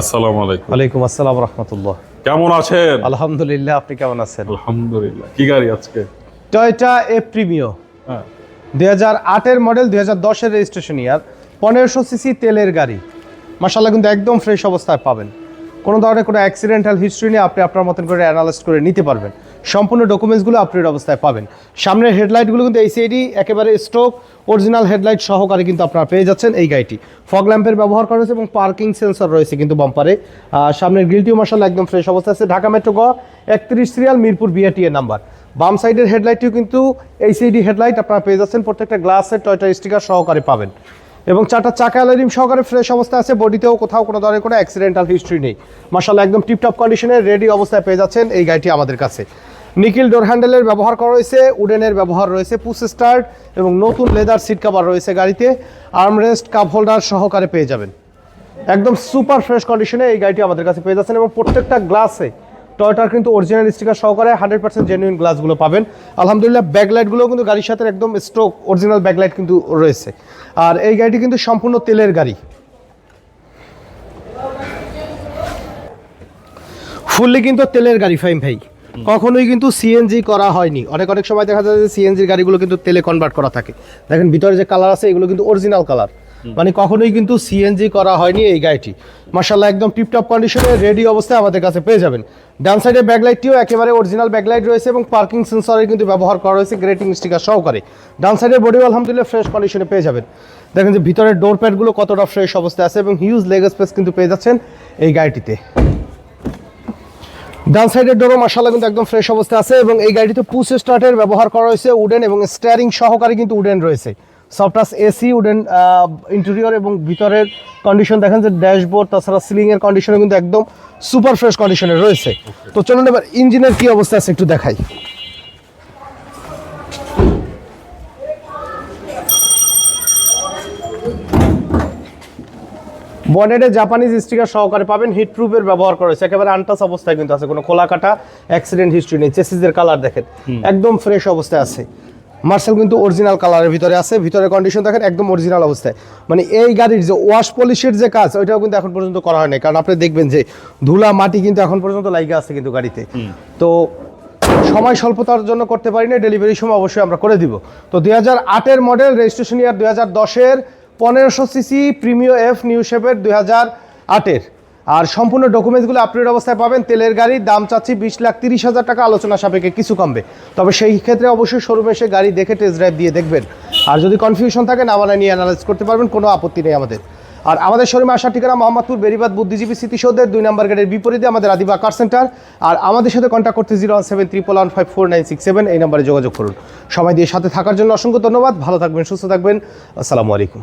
আসসালামু আলাইকুম। ওয়ালাইকুম আসসালাম রহমতুল্লাহ। কেমন আছেন? আলহামদুলিল্লাহ আপনি কেমন আছেন? আলহামদুলিল্লাহ। কি গাড়ি আজকে? টয়টা এ প্রিমিও হ্যাঁ। দুই হাজার আটের মডেল দুই হাজার দশের রেজিস্ট্রেশন ইয়ার পনেরোশো সিসি তেলের গাড়ি। মাসাল্লাহ কিন্তু একদম ফ্রেশ অবস্থায় পাবেন। কোনো ধরনের কোনো অ্যাক্সিডেন্টাল হিস্ট্রি নিয়ে আপনি আপনার মতন করে অ্যানালাইজ করে নিতে পারবেন। সম্পূর্ণ ডকুমেন্টসগুলো আপডেট অবস্থায় পাবেন। সামনের হেডলাইটগুলো কিন্তু এইচআইডি একেবারে স্ট্রোক অরিজিনাল হেডলাইট সহকারে কিন্তু আপনারা পেয়ে যাচ্ছেন এই গাড়িটি। ফগ ল্যাম্পের ব্যবহার করা হয়েছে এবং পার্কিং সেন্সর রয়েছে কিন্তু বাম্পারে সামনের গ্রিলটিও মার্শাল একদম ফ্রেশ অবস্থায় আছে। ঢাকা মেট্রো গ একত্রিশ সিরিয়াল মিরপুর বিআরটি এর নাম্বার বাম সাইডের হেডলাইটটিও কিন্তু এইচআইডি হেডলাইট আপনারা পেয়ে যাচ্ছেন। প্রত্যেকটা গ্লাসের টয়টা স্টিকার সহকারে পাবেন। এবং চারটা চাকা অ্যালারিম সহকারে ফ্রেশ অবস্থায় আছে, বডিতেও কোথাও কোনো ধরনের কোনো অ্যাক্সিডেন্টাল হিস্ট্রি নেই। মাসাল্লাহ একদম টিপটপ কন্ডিশনে রেডি অবস্থায় পেয়ে যাচ্ছেন এই গাড়িটি আমাদের কাছে। নিকিল ডোর হ্যান্ডেলের ব্যবহার করা রয়েছে উডেনের ব্যবহার রয়েছে পুস স্টার্ট এবং নতুন লেদার সিট কাভার রয়েছে গাড়িতে। আর্মরেস্ট কাপ হোল্ডার সহকারে পেয়ে যাবেন। একদম সুপার ফ্রেশ কন্ডিশনে এই গাড়িটি আমাদের কাছে পেয়ে যাচ্ছেন এবং প্রত্যেকটা গ্লাসে টয়টার কিন্তু অরিজিনাল স্টিকার সহকারে হান্ড্রেড পার্সেন্ট জেনুইন গ্লাসগুলো পাবেন। আলহামদুলিল্লাহ ব্যাকলাইটগুলো কিন্তু গাড়ির সাথে একদম স্ট্রোক অরিজিনাল ব্যাকলাইট কিন্তু রয়েছে। আর এই গাড়িটি কিন্তু সম্পূর্ণ তেলের গাড়ি। ফুললি কিন্তু তেলের গাড়ি ফাইম ভাই। কখনোই কিন্তু সিএনজি করা হয়নি। অনেক অনেক সময় দেখা যায় যে সিএনজির গাড়িগুলো কিন্তু তেলে কনভার্ট করা থাকে। দেখেন ভিতরে যে কালার আছে এগুলো কিন্তু অরিজিনাল কালার মানে কখনোই কিন্তু সিএনজি করা হয়নি এই গাড়িটি। মার্শাল্লাহ একদম টিপটপ কন্ডিশনে রেডি অবস্থায় আমাদের কাছে পেয়ে যাবেন। ডান সাইডে ব্যাকলাইটটিও একেবারে অরিজিনাল ব্যাকলাইট রয়েছে এবং পার্কিং সেন্সরের কিন্তু ব্যবহার করা রয়েছে গ্রেটিং স্টিকার সহকারে। ডান সাইডের বডিও আলহামদুলিল্লাহ ফ্রেশ কন্ডিশনে পেয়ে যাবেন। দেখেন যে ভিতরের ডোর প্যাডগুলো কতটা ফ্রেশ অবস্থায় আছে এবং হিউজ লেগ স্পেস কিন্তু পেয়ে যাচ্ছেন এই গাড়িটিতে। ডান সাইডের ডোরও মাসাল্লাহ কিন্তু একদম ফ্রেশ অবস্থায় আছে এবং এই গাড়িতে পুশ স্টার্টের ব্যবহার করা হয়েছে উডেন এবং স্টিয়ারিং সহকারে কিন্তু উডেন রয়েছে। সফটাস এসি উডেন ইন্টেরিয়র এবং ভিতরের কন্ডিশন দেখেন যে ড্যাশবোর্ড তাছাড়া সিলিং এর কন্ডিশনে কিন্তু একদম সুপার ফ্রেশ কন্ডিশনে রয়েছে। তো চলুন এবার ইঞ্জিনের কি অবস্থা আছে একটু দেখাই। বনেটে জাপানিজ স্টিকার সহকারে পাবেন হিট প্রুফের ব্যবহার করা হয়েছে। একেবারে আনটাস অবস্থায় কিন্তু আছে কোনো খোলা কাটা অ্যাক্সিডেন্ট হিস্ট্রি নেই চেসিসের কালার দেখেন। একদম ফ্রেশ অবস্থায় আছে। মার্শাল কিন্তু অরিজিনাল কালারের ভিতরে আছে। ভিতরে কন্ডিশন দেখেন একদম অরিজিনাল অবস্থায়। মানে এই গাড়ির যে ওয়াশ পলিশের যে কাজ ওইটাও কিন্তু এখন পর্যন্ত করা হয়নি। কারণ আপনি দেখবেন যে ধুলা মাটি কিন্তু এখন পর্যন্ত লাইগা আছে কিন্তু গাড়িতে। তো সময় স্বল্পতার জন্য করতে পারি না ডেলিভারি সময় অবশ্যই আমরা করে দিব। তো দুই হাজার আটের মডেল রেজিস্ট্রেশন ইয়ার দুই হাজার দশের পনেরোশো সিসি প্রিমিও এফ নিউ শেপের দুই হাজার আটের। আর সম্পূর্ণ ডকুমেন্টসগুলো আপডেট অবস্থায় পাবেন। তেলের গাড়ি, দাম চাচ্ছি বিশ লাখ তিরিশ হাজার টাকা, আলোচনা সাপেক্ষে কিছু কমবে। তবে সেই ক্ষেত্রে অবশ্যই শোরুমে এসে গাড়ি দেখে টেস্ট ড্রাইভ দিয়ে দেখবেন। আর যদি কনফিউশন থাকে নামানা নিয়ে অ্যানালাইজ করতে পারবেন, কোনো আপত্তি নেই আমাদের। আর আমাদের শোরুমে আসার ঠিকানা মোহাম্মদপুর, বেরিবাদ বুদ্ধিজীবী স্মৃতিসৌধের দুই নম্বর গেটের বিপরীতে আমাদের আদিবা কার সেন্টার আর আমাদের সাথে কন্ট্যাক্ট করতে zero one seven triple one five four nine six seven এই নম্বরে যোগাযোগ করুন। সময় দিয়ে সাথে থাকার জন্য অসংখ্য ধন্যবাদ। ভালো থাকবেন, সুস্থ থাকবেন। আসসালামু আলাইকুম।